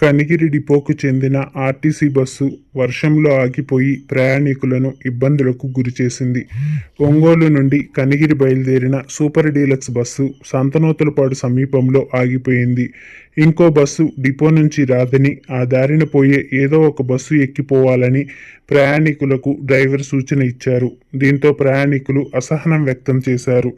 కనిగిరి డిపోకు చెందిన RTC bus వర్షంలో ఆగిపోయి ప్రయాణికులను ఇబ్బందులకు గురిచేసింది ఒంగోలు నుండి కనిగిరి బయలుదేరిన సూపర్ డీలక్స్ బస్సు సంతనోతులపాడు సమీపంలో ఆగిపోయింది. ఇంకో బస్సు డిపో నుంచి రాదని ఆ దారిన పోయే ఏదో ఒక బస్సు ఎక్కిపోవాలని ప్రయాణికులకు డ్రైవర్ సూచన ఇచ్చారు. దీంతో ప్రయాణికులు అసహనం వ్యక్తం చేశారు.